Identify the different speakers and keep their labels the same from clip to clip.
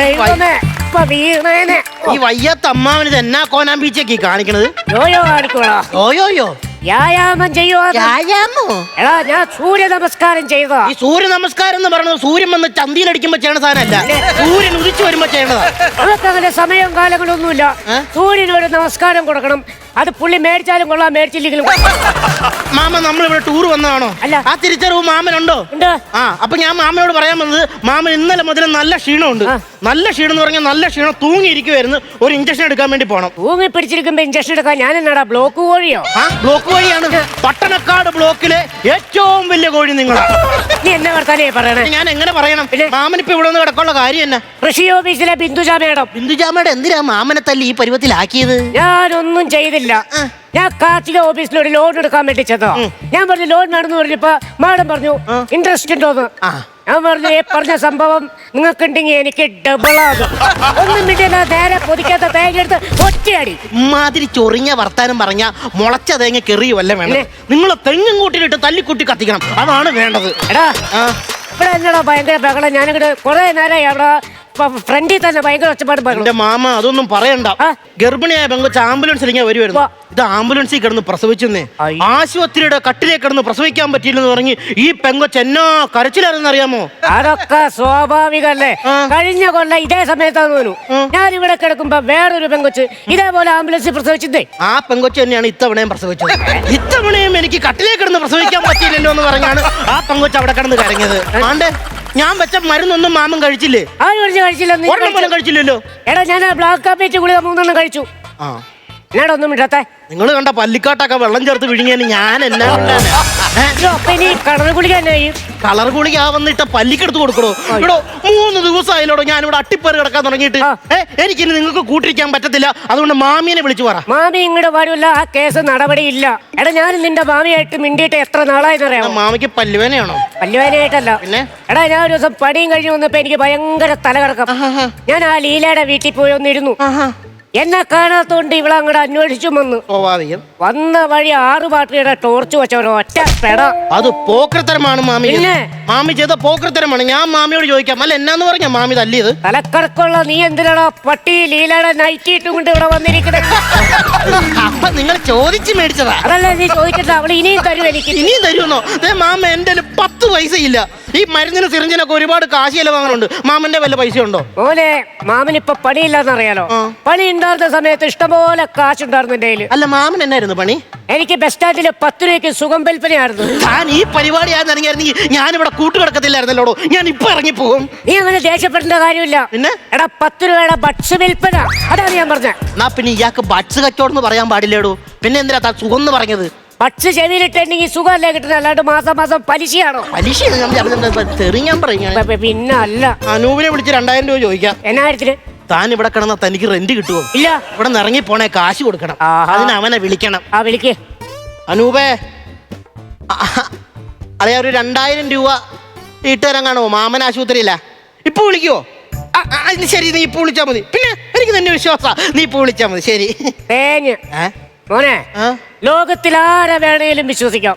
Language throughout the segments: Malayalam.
Speaker 1: ദൈവമേ ഇപ്പൊ വീണേനെ.
Speaker 2: ഈ വയ്യാത്ത അമ്മാവന് എന്നാ കോനാൻ ബീച്ചൊക്കെ കാണിക്കണത്?
Speaker 1: യോയോ കാണിക്കോളാ
Speaker 2: ഓയോയോ.
Speaker 1: വ്യായാമം ചെയ്യുവാ
Speaker 2: വ്യായാമോ?
Speaker 1: എടാ ഞാൻ സൂര്യ നമസ്കാരം ചെയ്തതാ.
Speaker 2: ഈ സൂര്യ നമസ്കാരം എന്ന് പറയുന്നത് സൂര്യൻ വന്ന് ചന്തിയിലടിക്കുമ്പോ ചെയ്യണ സാധനമല്ല. സൂര്യൻ ഉദിച്ചു വരുമ്പോ ചെയ്യണതാ.
Speaker 1: അതൊക്കെ അങ്ങനെ സമയവും കാലങ്ങളൊന്നുമില്ല.
Speaker 2: ഏ?
Speaker 1: സൂര്യന് ഒരു നമസ്കാരം കൊടുക്കണം. അത് പുള്ളി മേടിച്ചാലും കൊള്ളാം മേടിച്ചില്ലെങ്കിലും
Speaker 2: മാമ നമ്മൾ ഇവിടെ ടൂർ വന്നതാണോ?
Speaker 1: അല്ല.
Speaker 2: ആ തിരിച്ചറിവ് മാമനുണ്ടോ?
Speaker 1: ഉണ്ട്.
Speaker 2: ആ അപ്പൊ ഞാൻ മാമനോട് പറയാൻ വന്നത് മാമൻ ഇന്നലെ മുതൽ നല്ല ക്ഷീണമുണ്ട്.
Speaker 1: ആ.
Speaker 2: നല്ല ക്ഷീണം എന്ന് പറഞ്ഞാൽ നല്ല ക്ഷീണം തൂങ്ങിയിരിക്കുവായിരുന്നു. ഒരു ഇഞ്ചക്ഷൻ എടുക്കാൻ വേണ്ടി പോണം.
Speaker 1: തൂങ്ങി പിടിച്ചിരിക്കുമ്പോ ഇഞ്ചക്ഷൻ എടുക്കാൻ ഞാൻ എന്നാടാ ബ്ലോക്ക് കോഴിയോ?
Speaker 2: ആ ബ്ലോക്ക് കോഴിയാണ്. പട്ടണക്കാട് ബ്ലോക്കിലെ ഏറ്റവും വലിയ കോഴി നിങ്ങൾ
Speaker 1: നീ എന്നെ വർത്താനേ പറയണേ?
Speaker 2: ഞാൻ എങ്ങനെ പറയണം? മാമനിപ്പോ ഇവിടെ ഒന്ന് കിടക്കാനുള്ള കാര്യം എന്നാ?
Speaker 1: കൃഷി ഓഫീസിലെ ബിന്ദുജ മേഡം
Speaker 2: ബിന്ദുജാമയുടെ എന്തിനാ മാമനെ തല്ലി ഈ പരുവത്തിലാക്കിയത്?
Speaker 1: ഞാനൊന്നും ചെയ്തില്ല.
Speaker 2: ആ.
Speaker 1: ഞാൻ കാർഷിക ഓഫീസിൽ ഒരു ലോൺ എടുക്കാൻ വേണ്ടി ചെന്നോ ഞാൻ പറഞ്ഞു ലോൺ വേണമെന്ന് പറഞ്ഞപ്പോ മാഡം പറഞ്ഞു ഇൻട്രസ്റ്റ് ഉണ്ടോന്ന്. ഞാൻ പറഞ്ഞു ഈ പറഞ്ഞ സംഭവം നിങ്ങൾക്കുണ്ടെങ്കിൽ എനിക്ക് ഡബിൾ ആകും. ഒന്നും മിണ്ടില്ല നേരെ പൊതിക്കാത്ത തേങ്ങ എടുത്ത് ഒറ്റയടി.
Speaker 2: ഇമാതിരി ചൊറിഞ്ഞ വർത്താനം പറഞ്ഞ മുളച്ച തേങ്ങ കെറിയുമല്ല വേണ്ടേ
Speaker 1: നിങ്ങളെ
Speaker 2: നിങ്ങൾ തെങ്ങും കൂട്ടിലിട്ട് തല്ലിക്കുട്ടി കത്തിക്കണം. അതാണ് വേണ്ടത്.
Speaker 1: എടാ ഇവിടെ എന്നടാ ഭയങ്കര ബഹളം. ഞാനിങ്ങോട്ട് കുറെ നേരമായി അവിടെ ഫ്രണ്ടിൽ തന്നെ ഭയങ്കര ഒച്ചപ്പാട്
Speaker 2: എന്റെ മാമ അതൊന്നും പറയണ്ട. ഗർഭിണിയായ പെങ്കൊച്ച് ആംബുലൻസിൽ ഇങ്ങനെ വരുമായിരുന്നു ഇത് ആംബുലൻസിൽ കിടന്ന് പ്രസവിച്ചെന്നേ. ആശുപത്രിയുടെ കട്ടിലേ കിടന്ന് പ്രസവിക്കാൻ പറ്റിയില്ലെന്ന് പറഞ്ഞ് ഈ പെങ്കൊച്ച് എന്നാ കരച്ചിലായിരുന്നു അറിയാമോ
Speaker 1: അതൊക്കെ സ്വാഭാവികല്ലേ. കഴിഞ്ഞ കൊല്ലം ഇതേ സമയത്താന്ന് വരൂ ഞാൻ ഇവിടെ കിടക്കുമ്പോ വേറൊരു പെങ്കൊച്ച് ഇതേപോലെ ആംബുലൻസിൽ പ്രസവിച്ചതേ
Speaker 2: ആ പെങ്കൊച്ച് തന്നെയാണ് ഇത്തവണയും പ്രസവിച്ചത്. ഇത്തവണയും എനിക്ക് കട്ടിലേ കിടന്ന് പ്രസവിക്കാൻ പറ്റിയില്ലല്ലോ എന്ന് പറഞ്ഞാണ് ആ പെങ്കൊച്ച് അവിടെ കിടന്ന് കരഞ്ഞത്. ആണ്ടേ. ഞാൻ വെച്ച മരുന്നൊന്നും മാമൻ കഴിച്ചില്ലേ?
Speaker 1: ആരും കഴിച്ചു കഴിച്ചില്ല. നീ
Speaker 2: ഒരെണ്ണം പോലും
Speaker 1: കഴിച്ചോ?
Speaker 2: കഴിച്ചില്ലല്ലോ.
Speaker 1: എടാ ഞാൻ ബ്ലാക്ക് കാപ്പേറ്റ് ഗുളിക മൂന്നെണ്ണം കഴിച്ചു.
Speaker 2: ആ.
Speaker 1: എന്നാടൊന്നും ഇടത്തെ
Speaker 2: നിങ്ങൾ കണ്ട പല്ലിക്കാട്ടൊക്കെ വെള്ളം ചേർത്ത് വിഴുങ്ങിയാൽ ഞാൻ എന്നാ കൊണ്ടാണ്?
Speaker 1: കളർ ഗുളിക
Speaker 2: കളർ ഗുളിക ആവുന്നിട്ട് പല്ലിക്കെടുത്ത് കൊടുക്കണോ? ഇവിടെ മൂന്ന് ദിവസമായാലോടോ ഞാൻ ഇവിടെ അട്ടിപ്പറി കിടക്കാൻ തുടങ്ങിയിട്ട്. എനിക്കിനി നിങ്ങൾക്ക് കൂട്ടിരിക്കാൻ പറ്റത്തില്ല. അതുകൊണ്ട് മാമിയെ വിളിച്ചു പറ.
Speaker 1: മാമി ഇങ്ങോട്ട് വരില്ല ആ കേസ് നടപടിയില്ല എടാ ഞാൻ നിന്റെ മാമിയായിട്ട് മിണ്ടിയിട്ട് എത്ര നാളായെന്നറിയാമോ
Speaker 2: മാമിക്ക് പല്ലുവേനയാണോ
Speaker 1: പല്ലുവേനയായിട്ടല്ല
Speaker 2: പിന്നെ?
Speaker 1: എടാ ഞാൻ ഒരു ദിവസം പണിയും കഴിഞ്ഞു വന്നപ്പോ എനിക്ക് ഭയങ്കര തലകറക്കം. ഞാൻ ആ ലീലയുടെ വീട്ടിൽ പോയി ഒന്നിരുന്നു എന്നെ കാണാത്തോണ്ട് ഇവിടെ അങ്ങോട്ട് അന്വേഷിച്ചു വന്നു.
Speaker 2: സ്വാഭാവികം
Speaker 1: വന്ന വഴി ആറ് പാട്ടിയുടെ ടോർച്ച് വെച്ച ഒറ്റ പെട.
Speaker 2: അത് പോക്കൃത്തരമാണ് മാമി
Speaker 1: പിന്നെ?
Speaker 2: മാമി ചെയ്ത പോക്കൃത്തരമാണ് ഞാൻ മാമിയോട് ചോദിക്കാം. അല്ല എന്നാന്ന് പറഞ്ഞ മാമി തല്ലിയത്?
Speaker 1: തലക്കറക്കുള്ള നീ എന്തിനാടാ പട്ടി ലീലയുടെ നൈറ്റിട്ട് ഇട്ടും കൊണ്ട് ഇവിടെ വന്നിരിക്കുന്നത്
Speaker 2: അപ്പൊ നിങ്ങൾ ചോദിച്ചു മേടിച്ചതാ?
Speaker 1: അതല്ല നീ ചോദിച്ചിട്ട് അവൾ ഇനിയും തരും എനിക്ക്.
Speaker 2: ഇനിയും തരുമെന്നോ? ദേ മാമ എന്റെ കയ്യിൽ പത്ത് പൈസ ഇല്ല ഈ മരുന്നിന് സിറിഞ്ചിനൊക്കെ ഒരുപാട് കാശ് ചെലവാങ്ങാനുണ്ട് മാമന്റെ വല്ല പൈസ ഉണ്ടോ
Speaker 1: ഓലെ മാമന് ഇപ്പൊ
Speaker 2: പണിയില്ലെന്നറിയാലോ.
Speaker 1: പണി ഉണ്ടായിരുന്ന സമയത്ത് ഇഷ്ടംപോലെ എന്റെ കയ്യിൽ.
Speaker 2: അല്ല മാമൻ എന്നായിരുന്നു പണി?
Speaker 1: എനിക്ക് ബസ് സ്റ്റാൻഡിൽ പത്ത് രൂപയ്ക്ക് സുഖം വിൽപ്പനയായിരുന്നു
Speaker 2: ഞാൻ ഈ പരിപാടിയാന്ന് ഇറങ്ങിയായിരുന്നെങ്കിൽ ഞാനിവിടെ കൂട്ടുകിടക്കത്തില്ലായിരുന്നല്ലോടോ ഞാൻ ഇപ്പൊ ഇറങ്ങി പോകും
Speaker 1: നീ അങ്ങനെ ദേഷ്യപ്പെടേണ്ട കാര്യമില്ല.
Speaker 2: പിന്നെ?
Speaker 1: എടാ പത്ത് രൂപയുടെ ഭക്ഷ്യ വിൽപ്പന അതാണ് ഞാൻ പറഞ്ഞത്
Speaker 2: എന്നാ പിന്നെ ഇയാൾക്ക് ബഡ്സ് കച്ചവടം എന്ന് പറയാൻ പാടില്ലേടോ? പിന്നെ എന്തിനാ സുഖം എന്ന് പറഞ്ഞത്?
Speaker 1: ഭക്ഷ്യ ചെവിയിലിട്ടുണ്ടെങ്കിൽ സുഖമല്ലേ കിട്ടുന്നത്. അല്ലാണ്ട് മാസം മാസം പലിശയാണോ?
Speaker 2: പലിശ ഞാൻ പറഞ്ഞത്. തെറി ഞാൻ പറയും ഞാൻ
Speaker 1: പ- പ- പിന്നെ അല്ല.
Speaker 2: അനൂപിനെ വിളിച്ച് രണ്ടായിരം രൂപ ചോദിക്കാം.
Speaker 1: എന്നാ കാര്യത്തിൽ
Speaker 2: താൻ ഇവിടെ കിടന്ന തനിക്ക് റെന്റ് കിട്ടുമോ
Speaker 1: ഇല്ല.
Speaker 2: ഇവിടെ നിന്ന് ഇറങ്ങി പോണേ കാശ് കൊടുക്കണം. അതിന് അവനെ വിളിക്കണം.
Speaker 1: ആ വിളിക്കേ.
Speaker 2: അനൂപേ അതെ ഒരു രണ്ടായിരം രൂപ ഇട്ടുതരാൻ കാണുമോ? മാമൻ ആശുപത്രിയില്ല ഇപ്പൊ വിളിക്കുവോ? ശരി നീ ഇപ്പൊ വിളിച്ചാ മതി. പിന്നെ എനിക്ക് തന്നെ വിശ്വാസ. നീ ഇപ്പൊ വിളിച്ചാ മതി. ശരി. ഏ?
Speaker 1: മോനെ
Speaker 2: ആ?
Speaker 1: ലോകത്തിൽ ആരെ വേണേലും വിശ്വസിക്കാം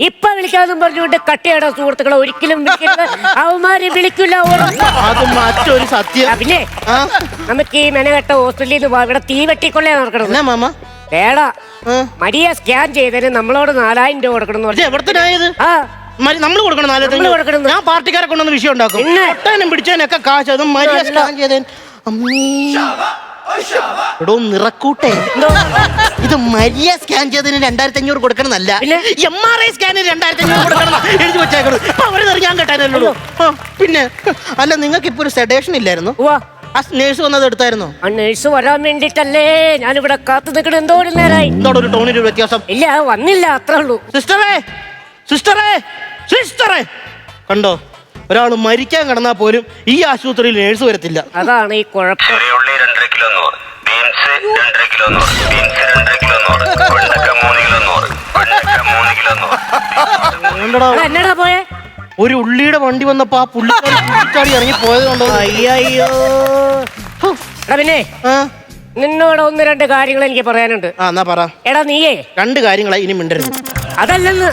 Speaker 1: ഇപ്പൊ വിളിക്കാന്നും പറഞ്ഞുകൊണ്ട് കട്ടിയുടെ സുഹൃത്തുക്കളെ ഒരിക്കലും വിളിക്കരുത് അവന്മാര് വിളിക്കില്ല ഉറപ്പ്.
Speaker 2: അത് മറ്റൊരു
Speaker 1: ആ,
Speaker 2: സത്യം
Speaker 1: പിന്നെ
Speaker 2: ആ
Speaker 1: നമുക്ക് ഈ മെനകെട്ട ഹോസ്പിറ്റലിൽ നിന്ന് ഇവിടെ തീ വെട്ടിക്കൊള്ളേ നടക്കണം
Speaker 2: എന്നാ മാമ
Speaker 1: വേടാ
Speaker 2: ആ.
Speaker 1: മരിയ സ്കാൻ ചെയ്തതിന് നമ്മളോട് നാലായിരം രൂപ കൊടുക്കണം എന്ന്
Speaker 2: ഇത്
Speaker 1: പറഞ്ഞു
Speaker 2: എവിടത്തിനായത്
Speaker 1: ആ
Speaker 2: നമ്മൾ കൊടുക്കണം നാല്
Speaker 1: നമ്മൾ കൊടുക്കണം.
Speaker 2: ഞാൻ പാർട്ടിക്കാരെ കൊണ്ടൊന്ന് വിഷയം ഉണ്ടാക്കും
Speaker 1: പിന്നെ?
Speaker 2: ഒട്ടാനും പിടിച്ചാനൊക്കെ കാശ് അതും മര്യാദ
Speaker 1: അല്ല.
Speaker 2: സ്കാൻ ചെയ്തേൻ അമ്മീ. എടോ നിറക്കൂട്ടെ. ഇത് മരിയ സ്കാൻ ചെയ്തതിന് രണ്ടായിരത്തി അഞ്ഞൂറ് കൊടുക്കണമെന്നല്ല.
Speaker 1: പിന്നെ?
Speaker 2: എം ആർ ഐ സ്കാനിന് രണ്ടായിരത്തി അഞ്ഞൂറ് കൊടുക്കണം എഴുതി വെച്ചേക്കണം. അവർ ഞാൻ കേട്ടായിരുന്നല്ലോ. പിന്നെ അല്ല നിങ്ങൾക്ക് ഇപ്പൊ ഒരു സെഡേഷൻ ഇല്ലായിരുന്നു. ആ നേഴ്സ് വന്നത് എടുത്തായിരുന്നു
Speaker 1: ആ നഴ്സ് വരാൻ വേണ്ടിട്ടല്ലേ ഞാനിവിടെ കാത്തു നിൽക്കണ എന്തോ ഒരു നേരായി.
Speaker 2: ഒരു ടോണിന്റെ വ്യത്യാസം?
Speaker 1: ഇല്ല വന്നില്ല അത്രേ ഉള്ളൂ.
Speaker 2: സിസ്റ്ററേ സിസ്റ്ററേ സിസ്റ്ററേ കണ്ടോ? ഒരാൾ മരിക്കാൻ കിടന്നാൽ പോലും ഈ ആശുപത്രിയിൽ നേഴ്സ് വരത്തില്ല.
Speaker 1: അതാണ് ഈ കുഴപ്പം.
Speaker 3: ചെറിയ ഉള്ളി രണ്ടര കിലോ നൂറ് ബീൻസ് രണ്ടര കിലോ നൂറ് ബീൻസ് രണ്ടര കിലോ നൂറ് വെണ്ടക്ക മൂന്ന് കിലോ നൂറ് വെണ്ടക്ക മൂന്ന് കിലോ നൂറ്.
Speaker 2: വേണ്ടടാ.
Speaker 1: എടാ, എന്നടാ പോയെ?
Speaker 2: ഒരു ഉള്ളിയുടെ വണ്ടി വന്നപ്പോ ആ പുള്ളിക്കാരി ഇറങ്ങി പോയത് കൊണ്ടോ?
Speaker 1: അയ്യോ എടാ പിന്നെ
Speaker 2: ആ?
Speaker 1: നിന്നോട് ഒന്ന് രണ്ട് കാര്യങ്ങൾ എനിക്ക് പറയാനുണ്ട്.
Speaker 2: ആ എന്നാ പറ.
Speaker 1: എടാ നീയേ.
Speaker 2: രണ്ട് കാര്യങ്ങളായി ഇനി മിണ്ടരുത്.
Speaker 1: അതല്ലെന്ന്.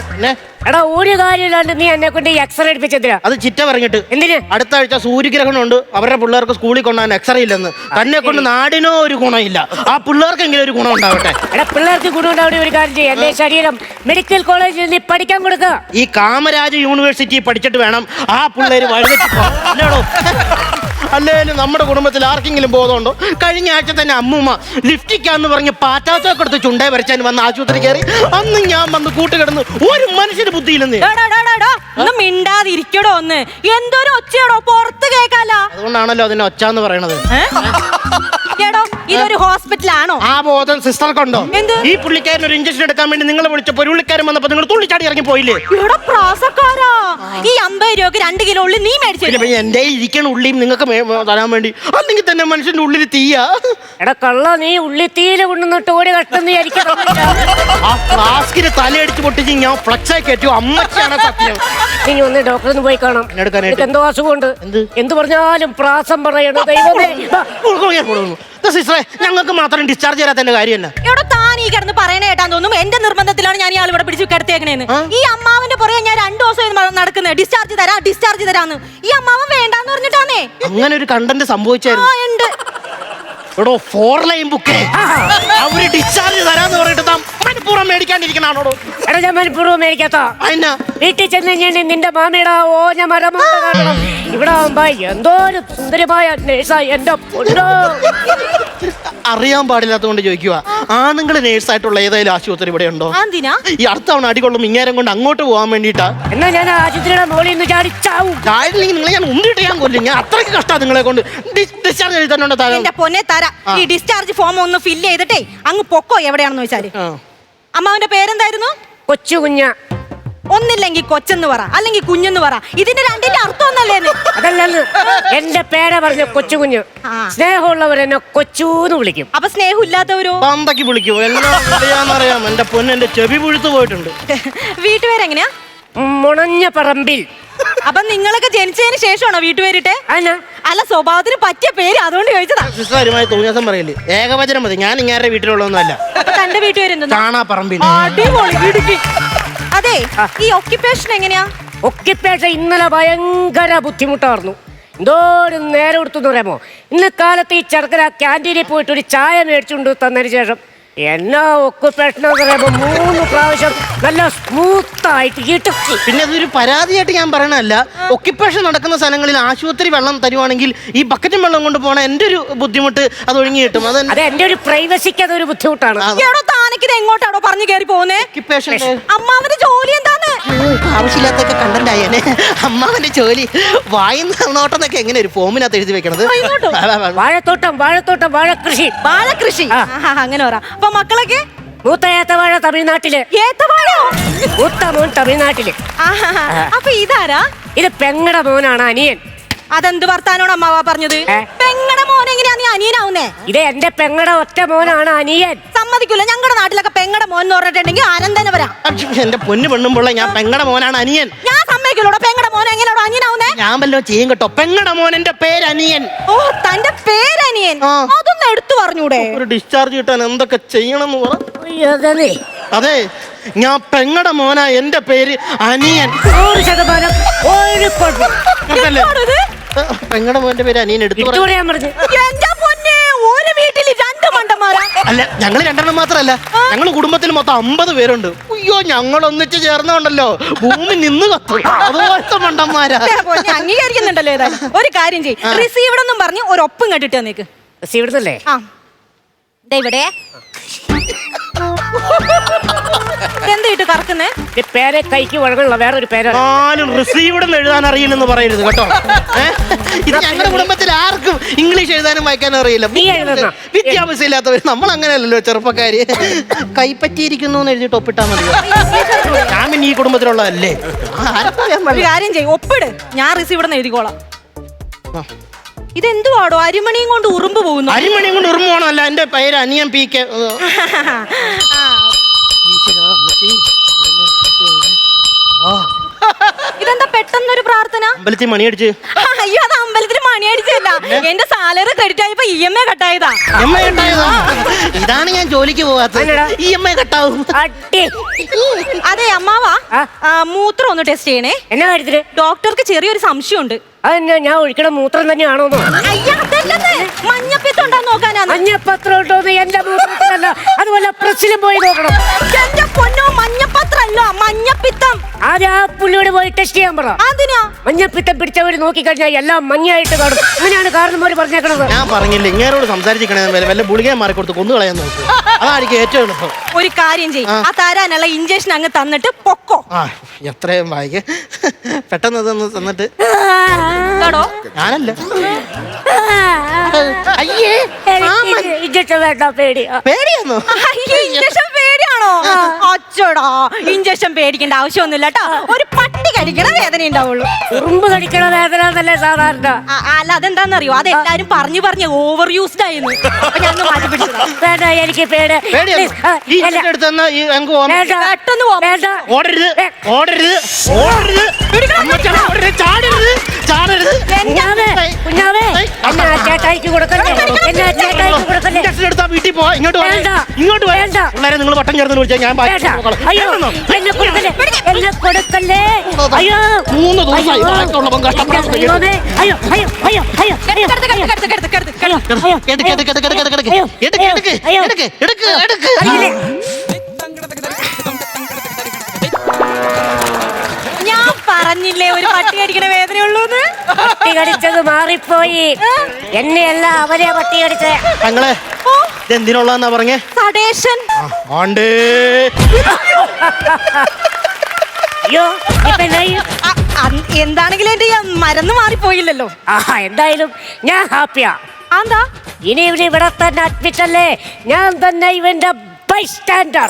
Speaker 1: എടാ ഒരു കാര്യമില്ലാണ്ട് നീ എന്നെ കൊണ്ട് എക്സ്റേ എടുപ്പിച്ചെത്തില്ല
Speaker 2: അത് ചിറ്റ പറഞ്ഞിട്ട്.
Speaker 1: എന്തിന്?
Speaker 2: അടുത്ത ആഴ്ച സൂര്യഗ്രഹണമുണ്ട്. അവരുടെ പിള്ളേർക്ക് സ്കൂളിൽ കൊണ്ടുപോകാൻ എക്സ്റേ ഇല്ലെന്ന്. തന്നെ കൊണ്ട് നാടിനോ ഒരു ഗുണമില്ല. ആ പിള്ളേർക്കെങ്കിലും ഒരു ഗുണം ഉണ്ടാവട്ടെ.
Speaker 1: എടാ പിള്ളേർക്ക് ഗുണമുണ്ടാവുന്ന ഒരു കാര്യം ചെയ്യും. എന്റെ ശരീരം മെഡിക്കൽ കോളേജിൽ നീ പഠിക്കാൻ കൊടുക്കുക
Speaker 2: ഈ കാമരാജ് യൂണിവേഴ്സിറ്റി പഠിച്ചിട്ട് വേണം ആ പോകാൻ. അല്ലേടോ. അല്ലേലും നമ്മുടെ കുടുംബത്തിൽ ആർക്കെങ്കിലും ബോധമുണ്ടോ? കഴിഞ്ഞ ആഴ്ച തന്നെ അമ്മൂമ്മ ലിഫ്റ്റിക്കാന്ന് പറഞ്ഞ് പാറ്റാത്തൊക്കെ എടുത്ത് ചുണ്ടേ വരച്ചാൻ വന്ന് ആശുപത്രി കയറി. അന്ന് ഞാൻ വന്ന് കൂട്ടുകിടന്ന് ഒരു മനുഷ്യന് ബുദ്ധിയില്ലെന്ന്.
Speaker 4: ഒന്ന് മിണ്ടാതിരിക്കടോ ഒന്ന്. എന്തൊരു ഒച്ചയാടോ? പുറത്ത് കേക്കാല.
Speaker 2: അതുകൊണ്ടാണല്ലോ അതിനെ ഒച്ചാന്ന് പറയണത്.
Speaker 4: എടോ ഇതൊരു ഹോസ്പിറ്റലാണോ?
Speaker 2: ആ ബോധം സിസ്റ്റർക്കുണ്ടോ
Speaker 4: കണ്ടോ?
Speaker 2: ഈ പുള്ളിക്കാരൻ ഒരു ഇഞ്ചക്ഷൻ എടുക്കാൻ വേണ്ടി നിങ്ങൾ വിളിച്ചപ്പോ ഒരു പുള്ളിക്കാരൻ വന്നപ്പോ നിങ്ങൾ തുള്ളിച്ചാടി ഇറങ്ങി പോയില്ലേ?
Speaker 4: എടാ പ്രാസക്കാരാ. ഈ അമ്പത് രൂപക്ക് രണ്ട് കിലോ ഉള്ളി നീ മേടിച്ചു
Speaker 2: എന്റെ ഇരിക്കണ ഉള്ളിയും നിങ്ങൾക്ക് തരാൻ വേണ്ടി. അല്ലെങ്കിൽ തന്നെ മനുഷ്യന്റെ ഉള്ളിൽ തീയാ.
Speaker 1: എടാ കള്ള നീ ഉള്ളിത്തീയിൽ കൊണ്ടുവന്നിട്ട് ഓടി കഷ്ടം നീ എനിക്ക് തന്നില്ല.
Speaker 2: ആ ഫ്ലാസ്കിന് തലയടിച്ച് പൊട്ടിച്ച് ഞാൻ ഫ്ലക്സായി കയറ്റു. അമ്മച്ചാണ് സത്യം.
Speaker 1: നീ ഒന്ന് ഡോക്ടറിന് പോയി കാണാം. എന്തോ അസുഖമുണ്ട്.
Speaker 2: എന്ത്?
Speaker 1: എന്ത് പറഞ്ഞാലും പ്രാസം പറയണം ദൈവമേ. വാ.
Speaker 2: സിസ്റ്ററെ ഞങ്ങൾക്ക് മാത്രം ഡിസ്ചാർജ് തരാത്തതിന്റെ കാര്യം തന്നെ
Speaker 4: എടോ താൻ ഈ കിടന്ന് പറയണ കേട്ടാൻ തോന്നും എന്റെ നിർബന്ധത്തിലാണ് ഞാൻ ഇയാൾ ഇവിടെ പിടിച്ച് കിടത്തിയേക്കണേന്ന്. ഈ അമ്മാവിന്റെ പുറകെ ഞാൻ രണ്ടു ദിവസം നടക്കുന്നത് ഡിസ്ചാർജ് തരാ ഡിസ്ചാർജ് തരാന്ന്. ഈ അമ്മാവൻ വേണ്ടാന്ന് പറഞ്ഞിട്ടാണേ
Speaker 2: അങ്ങനെ ഒരു കണ്ടന്റ് സംഭവിച്ചായിരുന്നു. എടോ ഫോർ ലൈൻ ബുക്ക് അവർ ഡിസ്ചാർജ് തരാന്ന് പറഞ്ഞിട്ട് താൻ മേടിക്കാണ്ടിരിക്കണോ
Speaker 1: എടാ ഞാൻ മനഃപൂർവം മേടിക്കാത്ത? വീട്ടിൽ ചെന്ന് ഞാൻ നിന്റെ മാമിയുടെ ഓ ഞാൻ മരമാ കാണണം. ഇവിടെ ആവുമ്പോ എന്തോ ഒരു സുന്ദരമായ നേഴ്സായി എന്റെ പൊന്നോ.
Speaker 2: അറിയാൻ പാടില്ലാത്തതുകൊണ്ട് ചോദിക്കുക ആണുങ്ങൾ നേഴ്സായിട്ടുള്ള ഏതായാലും ആശുപത്രി ഇവിടെ ഉണ്ടോ?
Speaker 4: എന്തിനാ
Speaker 2: ഈ അടുത്ത തവണ അടികൊള്ളും ഇങ്ങേരം കൊണ്ട് അങ്ങോട്ട് പോകാൻ വേണ്ടിയിട്ടാ.
Speaker 1: എന്നാ ഞാൻ ആശുപത്രിയുടെ മോളിൽ നിന്ന് ചാടിച്ചാവും.
Speaker 2: ചാടില്ലെങ്കിൽ നിങ്ങളെ ഞാൻ ഉണ്ടിട്ട് ഞാൻ കൊല്ലും. ഞാൻ അത്രയ്ക്ക് കഷ്ടാ നിങ്ങളെ കൊണ്ട്. ഡിസ്ചാർജ് എഴുതാനുണ്ട് താരം?
Speaker 4: എന്റെ പൊന്നെ തരാ. ഈ ഡിസ്ചാർജ് ഫോം ഒന്ന് ഫില്ല് ചെയ്തിട്ടേ അങ്ങ് പൊക്കോ എവിടെയാണെന്ന് വെച്ചാൽ.
Speaker 2: ആ.
Speaker 4: അമ്മാവന്റെ പേരെന്തായിരുന്നു?
Speaker 1: കൊച്ചു കുഞ്ഞ
Speaker 4: ഒന്നില്ലെങ്കിൽ കൊച്ചെന്ന് പറ അല്ലെങ്കിൽ കുഞ്ഞെന്ന് പറ. ഇതിന്റെ രണ്ടിന്റെ അർത്ഥം ഒന്നല്ലേ
Speaker 1: അതല്ലെന്ന് എന്റെ പേര പറഞ്ഞ കൊച്ചു കുഞ്ഞു. സ്നേഹമുള്ളവർ എന്നെ കൊച്ചൂന്ന് വിളിക്കും.
Speaker 4: അപ്പൊ സ്നേഹമില്ലാത്തവരോ?
Speaker 2: പന്തക്ക് വിളിക്കുമോ എന്നാ വിളിയാന്നറിയാം എന്റെ പൊന്ന് എന്റെ ചെവി പുഴുത്തു പോയിട്ടുണ്ട്.
Speaker 4: വീട്ടുപേരെങ്ങനെയാ?
Speaker 1: മുണഞ്ഞ പറമ്പിൽ.
Speaker 4: അപ്പൊ നിങ്ങളൊക്കെ ജനിച്ചതിന് ശേഷമാണോ വീട്ടുപേരിട്ടെ? അല്ല സ്വഭാവത്തിന് പറ്റിയ പേര് അതുകൊണ്ട് ചോദിച്ചതാ.
Speaker 2: സിസ്റ്ററുമായി തോന്നിയാസം പറയില്ലേ? ഏകവചനം മതി. ഞാൻ ഇങ്ങനെ വീട്ടിലുള്ളതൊന്നും
Speaker 4: അല്ല തന്റെ വീട്ടുപേരെന്താ
Speaker 2: കാണാ പറമ്പിൽ
Speaker 4: അടിപൊളി ഇടുക്കി. അതെ ഈ ഒക്യുപ്പേഷൻ എങ്ങനെയാ?
Speaker 1: ഒക്കിപ്പേട്ട ഇന്നലെ ഭയങ്കര ബുദ്ധിമുട്ടായിരുന്നു. എന്തോ ഒരു നേരം എടുത്തു പറയാമോ? ഇന്ന് കാലത്ത് ഈ ചെറുക്കര ക്യാന്റീനിൽ പോയിട്ട് ഒരു ചായ മേടിച്ചുകൊണ്ട് തന്നതിന് ശേഷം എന്നാ ഒക്കുപേഷൻ എന്ന് പറയുമ്പോൾ മൂന്ന് പ്രാവശ്യം നല്ല സ്മൂത്തായിട്ട് ഇടുക്കി
Speaker 2: പിന്നെ അതൊരു പരാതിയായിട്ട് ഞാൻ പറയണല്ല ഒക്യുപ്പേഷൻ നടക്കുന്ന സ്ഥലങ്ങളിൽ ആശുപത്രി വെള്ളം തരുവാണെങ്കിൽ ഈ ബക്കറ്റും വെള്ളം കൊണ്ട് പോണ എന്റെ ഒരു ബുദ്ധിമുട്ട് അത് ഒഴുങ്ങി കിട്ടും. അത്
Speaker 1: അത് എന്റെ ഒരു പ്രൈവസിക്ക് അതൊരു ബുദ്ധിമുട്ടാണ്.
Speaker 4: എടോ താനക്കിത് എങ്ങോട്ടാണോ പറഞ്ഞു കയറി പോകുന്നേ? അമ്മാവന്റെ ജോലി എന്താണ്
Speaker 2: ആവശ്യമില്ലാത്തൊക്കെ കണ്ടന്റ് ആയേനെ അമ്മാവന്റെ ജോലി വായിന്ന് നോട്ടെന്നൊക്കെ എങ്ങനെ ഒരു ഫോമിനകത്ത് എഴുതി വെക്കണത്.
Speaker 1: വാഴത്തോട്ടം വാഴത്തോട്ടം
Speaker 4: വാഴകൃഷി
Speaker 1: വാഴകൃഷി
Speaker 4: ആഹാ, അങ്ങനെ പറ. അപ്പൊ മക്കളൊക്കെ?
Speaker 1: മൂത്ത ഏത്തവാഴ തമിഴ്നാട്ടിൽ.
Speaker 4: ഏത്തവാഴയോ
Speaker 1: മൂത്ത മോൻ തമിഴ്നാട്ടിൽ.
Speaker 4: ആഹാ, അപ്പൊ ഇതാരാ?
Speaker 1: ഇത് പെങ്ങടെ മോനാണ് അനിയൻ.
Speaker 4: അതെന്ത് വർത്താനോട് അമ്മാവാ പറഞ്ഞത്? പെങ്ങടെ മോൻ എങ്ങനെയാ നീ അനിയനാവുന്നേ?
Speaker 1: ഇത് എന്റെ പെങ്ങടെ ഒറ്റ മോനാണ് അനിയൻ.
Speaker 4: സമ്മതിക്കൂല. ഞങ്ങളുടെ നാട്ടിലൊക്കെ പെങ്ങടെ മോൻ എന്ന് പറഞ്ഞിട്ടുണ്ടെങ്കിൽ ആനന്ദന വരാം.
Speaker 2: എന്റെ പൊന്നു പെണ്ണുമ്പോൾ ഞാൻ പെങ്ങടെ മോനാണ് അനിയൻ.
Speaker 4: ഞാൻ സമ്മതിക്കില്ലോടോ പെങ്ങടെ മോൻ എങ്ങനെയാണോ അനിയനാവുന്നേ?
Speaker 2: ഞാൻ വല്ലോ ചെയ്യും കേട്ടോ. പെങ്ങടെ മോൻ എന്റെ പേര് അനിയൻ.
Speaker 4: ഓ തന്റെ പേര്
Speaker 2: അനിയൻ?
Speaker 4: അതൊന്ന് എടുത്തു പറഞ്ഞൂടെ.
Speaker 2: ഒരു ഡിസ്ചാർജ് കിട്ടാൻ എന്തൊക്കെ ചെയ്യണം എന്ന് പറ
Speaker 1: അതെ.
Speaker 2: അതെ ഞാൻ പെങ്ങടെ മോനാ എന്റെ പേര് അനിയൻ.
Speaker 1: നൂറ് ശതമാനം ഒരു കുഴപ്പം
Speaker 2: കേട്ടല്ലേ?
Speaker 4: എന്താണോ ഇത്?
Speaker 2: പെങ്ങടെ മോന്റെ പേര് അനിയൻ എടുത്തു
Speaker 1: എടുത്തു
Speaker 2: പറ
Speaker 1: പറയാൻ പറഞ്ഞു.
Speaker 4: എന്റെ പൊന്നെ ഒരു വീട്ടിൽ രണ്ട് മണ്ടന്മാരാ
Speaker 2: അല്ല ഞങ്ങൾ രണ്ടെണ്ണം മാത്രല്ല. ഞങ്ങൾ കുടുംബത്തിൽ മൊത്തം അമ്പത് പേരുണ്ട്. അയ്യോ ഞങ്ങൾ ഒന്നിച്ച് ചേർന്നുണ്ടല്ലോ. ഭൂമി നിന്ന് കത്തും. അതുപോലത്തെ മണ്ടന്മാരാ.
Speaker 4: പൊന്നെ, അംഗീകരിക്കുന്നുണ്ടല്ലോ ഏതായാലും. ഒരു കാര്യം റിസീവ്ഡ് എന്നും പറഞ്ഞ് ഒരു ഒപ്പും കണ്ടിട്ട് തന്നേക്ക്
Speaker 1: ഇവിടുന്നല്ലേ
Speaker 4: ആ. ദേ ഇവിടെ. എന്താ ഇട്ട് കറക്കുന്നേ?
Speaker 1: പേരെ കൈക്ക് വഴകുള്ള വേറെ ഒരു പേരാണ്
Speaker 2: ആരും റിസീവ്ഡ് എഴുതാൻ അറിയില്ലെന്ന് പറയരുത് കേട്ടോ. ഏ? ഇത് ഞങ്ങളുടെ കുടുംബത്തിൽ ആർക്കും ഇംഗ്ലീഷ് എഴുതാനും വായിക്കാനും അറിയില്ല.
Speaker 1: നീ എഴുതുന്നോ?
Speaker 2: വിദ്യാഭ്യാസം ഇല്ലാത്തവർ നമ്മൾ അങ്ങനെയല്ലല്ലോ ചെറുപ്പക്കാര്. കൈപ്പറ്റിയിരിക്കുന്നു എന്ന് എഴുതി ഒപ്പിട്ടാ മതി. ഞാൻ പിന്നെ ഈ കുടുംബത്തിലുള്ളതല്ലേ? ആ, ആർക്കറിയാൻ
Speaker 4: ഒരു
Speaker 2: പാടില്ല.
Speaker 4: കാര്യം ചെയ്യും ഒപ്പിട്. ഞാൻ റിസീവ് റിസീവ്ഡ് എഴുതിക്കോളാം. ഇതെന്തുവാടോ? അരിമണിയും കൊണ്ട് ഉറുമ്പ് പോകുന്നു.
Speaker 2: അരിമണിയും കൊണ്ട് ഉറുമ്പ് പോകണമല്ല എന്റെ പേര് അനിയൻ പി കെ
Speaker 4: ആ. ഇതെന്താ പെട്ടെന്നൊരു പ്രാർത്ഥന?
Speaker 2: അമ്പലത്തിൽ മണിയടിച്ച്.
Speaker 4: അയ്യോ അത് അമ്പലത്തിൽ മണിയടിച്ചല്ല. എന്റെ സാലറി ക്രെഡിറ്റ് ആയപ്പോ ഇ എം
Speaker 2: എ കട്ടായതാ. ഇതാണ് ഞാൻ ജോലിക്ക് പോവാത്തത്. എം കട്ടാവും.
Speaker 1: അട്ടി
Speaker 4: അതെ അമ്മാവാ. മൂത്രം ഒന്ന് ടെസ്റ്റ് ചെയ്യണേ.
Speaker 1: എന്നാ കാര്യത്തിൽ?
Speaker 4: ഡോക്ടർക്ക് ചെറിയൊരു സംശയമുണ്ട്.
Speaker 1: അതെന്നാ ഞാൻ ഒഴിക്കണ മൂത്രം
Speaker 4: തന്നെയാണോ നോക്കാനാണ്
Speaker 1: മഞ്ഞപ്പത്രം ഉണ്ടോന്ന് എന്റെ മൂത്രത്തിലല്ല. അതുപോലെ പോയി നോക്കണം.
Speaker 4: എന്റെ പൊന്നോ മഞ്ഞപ്പത്രല്ല മഞ്ഞപ്പിത്തം.
Speaker 1: ആരാ പുള്ളിയോട് പോയി ടെസ്റ്റ് ചെയ്യാൻ പറ?
Speaker 4: അതിനാ?
Speaker 1: മഞ്ഞപ്പിത്തം നോക്കിക്കഴിഞ്ഞാൽ എല്ലാം മഞ്ഞയായിട്ട് കാണും. അങ്ങനെയാണ് കാരണന്മാര് പറഞ്ഞേക്കണത്.
Speaker 2: ഞാൻ പറഞ്ഞില്ല ഇങ്ങേരോട് സംസാരിച്ചിരിക്കണേ വല്ല ഗുളികയെ മാറി കൊടുത്ത് കൊന്നു കളയാൻ നോക്കും. അതായിരിക്കും ഏറ്റവും എളുപ്പം.
Speaker 4: ഒരു കാര്യം ചെയ്യും. ആ. തരാനുള്ള ഇഞ്ചക്ഷൻ അങ്ങ് തന്നിട്ട് പൊക്കോ.
Speaker 2: ആ എത്രയും വായിക്ക്. പെട്ടെന്ന് തന്നിട്ട്. ഞാനല്ല. അയ്യേ
Speaker 1: ഇഞ്ചക്ഷൻ വേണ്ട പേടിയാ.
Speaker 2: പേടിയാന്നോ?
Speaker 4: ഇഞ്ചക്ഷൻ പേടിയാണോ? അച്ചടാ ഇഞ്ചക്ഷൻ പേടിക്കേണ്ട ആവശ്യമൊന്നുമില്ല കേട്ടോ. ഒരു പട്ടി കടിക്കണ വേദന ഉണ്ടാവുള്ളൂ.
Speaker 1: ഉറുമ്പ് കടിക്കണ വേദന എന്നല്ലേ സാധാരണ.
Speaker 4: ആ, അല്ല അതെന്താന്നറിയോ? അതെല്ലാരും പറഞ്ഞു പറഞ്ഞ് ഓവർ യൂസ്ഡ് ആയിരുന്നു. അപ്പൊ ഞാൻ മാറ്റി പിടിച്ചതാ.
Speaker 1: വേണ്ട എനിക്ക് പേടി.
Speaker 2: പേടിയാന്നോ?
Speaker 1: Please, ആ,
Speaker 2: ഈ
Speaker 1: അല്ല,
Speaker 2: ഇഞ്ചക്ഷൻ എടുത്ത് തന്നാ ഈ ഞങ്ങൾക്ക് പോവാൻ
Speaker 1: വേണ്ട.
Speaker 4: പെട്ടെന്ന്.
Speaker 1: വേണ്ട.
Speaker 2: ഓടരുത്. ഓടരുത്. ഓടരുത്. അമ്മച്ചാ, ഓടരുത്
Speaker 1: ചേട്ടായിക്ക് കൊടുക്കല്ലേ എന്നാ ചേട്ടായിക്ക് കൊടുക്കല്ലേ
Speaker 2: ഇഞ്ചക്ഷൻ എടുത്താ വീട്ടിൽ പോവാ ഇങ്ങോട്ട് വാ
Speaker 1: വേണ്ട.
Speaker 2: ഇങ്ങോട്ട് വാ
Speaker 1: വേണ്ട.
Speaker 2: പിള്ളേരെ നിങ്ങൾ വട്ടം ചേർന്ന് വിളിച്ചാൽ ഞാൻ ബാക്കി
Speaker 1: വേണ്ട
Speaker 2: നോക്കാം.
Speaker 1: അയ്യോ? എന്നെ കൊടുക്കല്ലേ എന്നെ കൊടുക്കല്ലേ അയ്യോ
Speaker 2: മൂന്ന് ദിവസമായി
Speaker 1: അയ്യോ.
Speaker 2: ബാക്കിയുള്ളവൻ കഷ്ടപ്പെടാൻ
Speaker 1: അയ്യോ. അയ്യോ അയ്യോ അയ്യോ അയ്യോ അയ്യോ
Speaker 4: കിടത്ത്, കിടത്ത്, കിടത്ത്, കിടത്ത്, കിടത്ത്, കിടത്ത്.
Speaker 1: അയ്യോ, അയ്യോ,
Speaker 2: എടുക്ക് എടുക്ക് എടുക്ക് എടുക്ക് എടുക്ക്
Speaker 1: അയ്യോ,
Speaker 2: എടുക്ക് എടുക്ക്
Speaker 1: അയ്യോ.
Speaker 2: എടുക്ക് എടുക്ക് എടുക്ക്
Speaker 1: അയ്യോ.
Speaker 4: ഞാൻ പറഞ്ഞില്ലേ ഒരു പട്ടി അടിക്കണ വേദനയുള്ളൂന്ന്
Speaker 1: പട്ടി കടിച്ചത് മാറിപ്പോയി. എന്നെയല്ല അവരെ പട്ടി കടിച്ചേ
Speaker 2: തങ്ങളെ ഇതെന്തിനുള്ളതെന്നാ പറഞ്ഞേ?
Speaker 4: സഡേഷൻ.
Speaker 2: ആണ്ടേ
Speaker 1: അയ്യോ ഇപ്പൊ എന്നായി?
Speaker 4: അ- അ- എന്താണെങ്കിലും എന്റെ ഈ മരുന്ന് മാറിപ്പോയില്ലല്ലോ.
Speaker 1: ആ എന്തായാലും ഞാൻ ഹാപ്പിയാ.
Speaker 4: എന്താ
Speaker 1: ഇനി ഇവിടെ ഇവിടെ തന്നെ അഡ്മിറ്റ് അല്ലേ? ഞാൻ തന്നെ ഇവന്റെ ബൈ സ്റ്റാൻഡർ